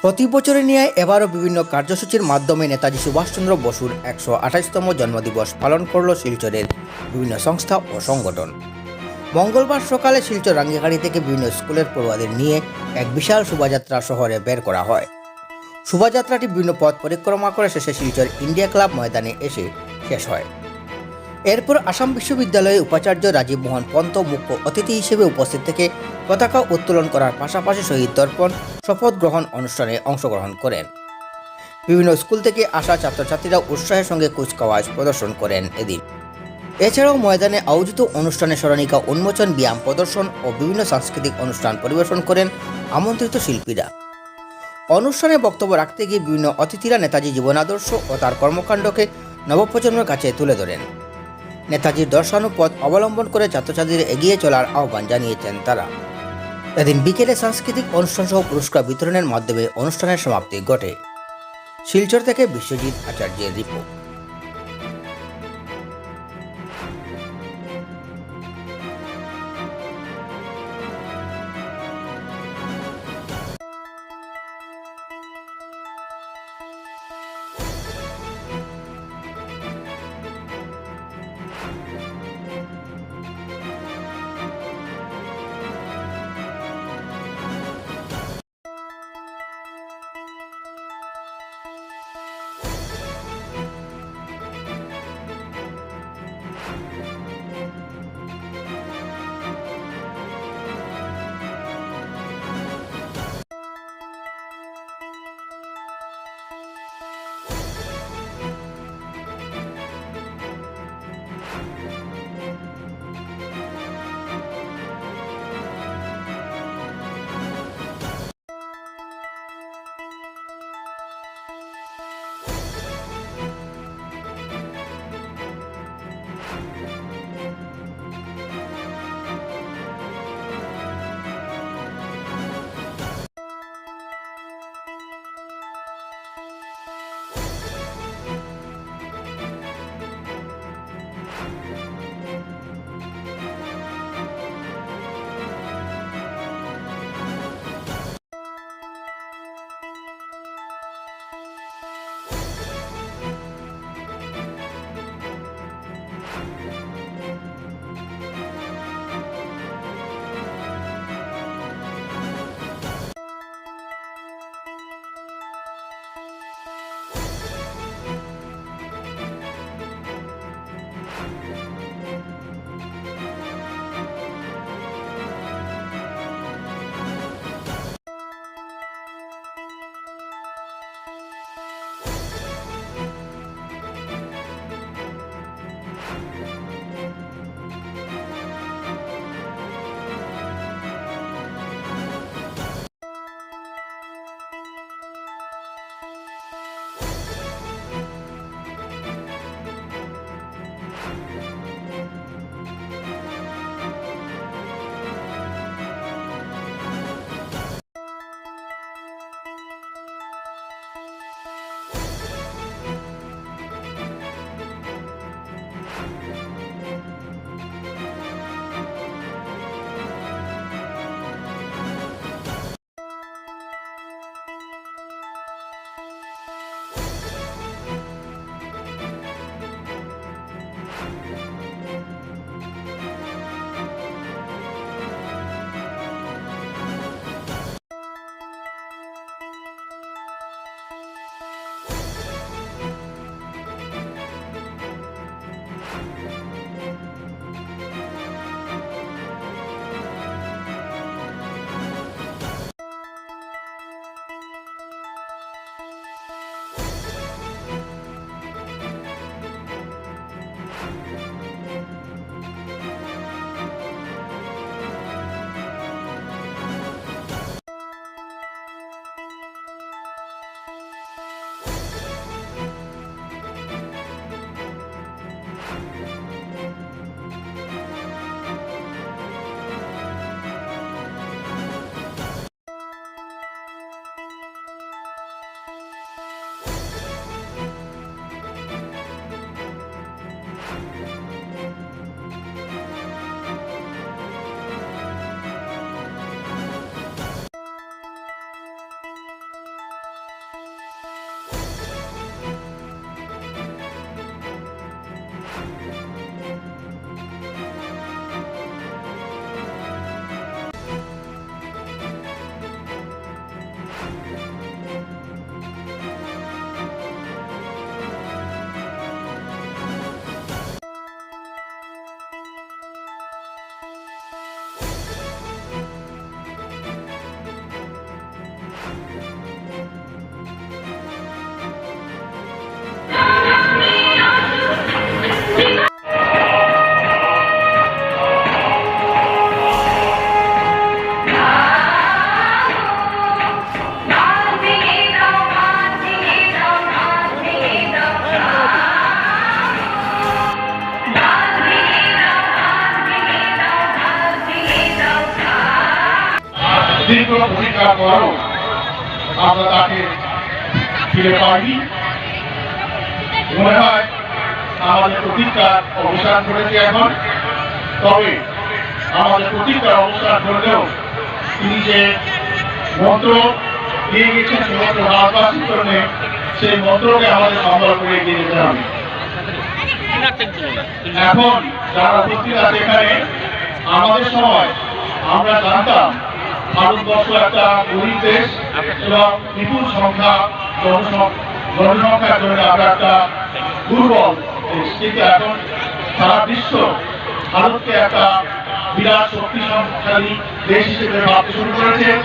প্রতি বছরের নিয়ে এবারও বিভিন্ন কার্যসূচির মাধ্যমে নেতাজি সুভাষচন্দ্র বসুর একশো আঠাশতম জন্মদিবস পালন করল শিলচরের বিভিন্ন সংস্থা ও সংগঠন। মঙ্গলবার সকালে শিলচর রাঙ্গিহাড়ি থেকে বিভিন্ন স্কুলের পড়ুয়াদের নিয়ে এক বিশাল শোভাযাত্রা শহরে বের করা হয়। শোভাযাত্রাটি বিভিন্ন পথ পরিক্রমা করে শেষে শিলচর ইন্ডিয়া ক্লাব ময়দানে এসে শেষ হয়। এরপর আসাম বিশ্ববিদ্যালয়ের উপাচার্য রাজীব মোহন পন্ত মুখ্য অতিথি হিসেবে উপস্থিত থেকে পতাকা উত্তোলন করার পাশাপাশি শহীদ দর্পণ, শপথ গ্রহণ অনুষ্ঠানে অংশগ্রহণ করেন। বিভিন্ন স্কুল থেকে আসা ছাত্রছাত্রীরা উৎসাহের সঙ্গে কুচকাওয়াজ প্রদর্শন করেন এদিন। এছাড়াও ময়দানে আয়োজিত অনুষ্ঠানে স্মরণিকা উন্মোচন, ব্যায়াম প্রদর্শন ও বিভিন্ন সাংস্কৃতিক অনুষ্ঠান পরিবেশন করেন আমন্ত্রিত শিল্পীরা। অনুষ্ঠানে বক্তব্য রাখতে গিয়ে বিভিন্ন অতিথিরা নেতাজি জীবনাদর্শ ও তার কর্মকাণ্ডকে নবপ্রজন্মের কাছে তুলে ধরেন। নেতাজির দর্শানুপথ অবলম্বন করে ছাত্রছাত্রীদের এগিয়ে চলার আহ্বান জানিয়েছেন তারা। এদিন বিকেলে সাংস্কৃতিক অনুষ্ঠান সহ পুরস্কার বিতরণের মাধ্যমে অনুষ্ঠানের সমাপ্তি ঘটে। শিলচর থেকে বিশ্বজিৎ আচার্যের রিপোর্ট। থাকার পরও আমরা তাকে ফিরে পাইনি। মনে হয় আমাদের প্রতীক্ষার অবসান করেছে এখন। তবে আমাদের প্রতীক্ষার অবসান করলেও তিনি যে মন্ত্র দিয়ে গেছেন, সে মন্ত্র ভারতবাসীর জন্য, সেই মন্ত্রকে আমাদের সম্বল করে এগিয়ে যেতে হবে। এখন যারা উপস্থিত আছে এখানে, আমাদের সময় আমরা জানতাম ভারতবর্ষ একটা গরিব এবং বিপুল সংখ্যা একটা সারা বিশ্ব ভারতকে একটা বিরাট শক্তিশালী দেশ হিসেবে ভাবতে শুরু করেছে।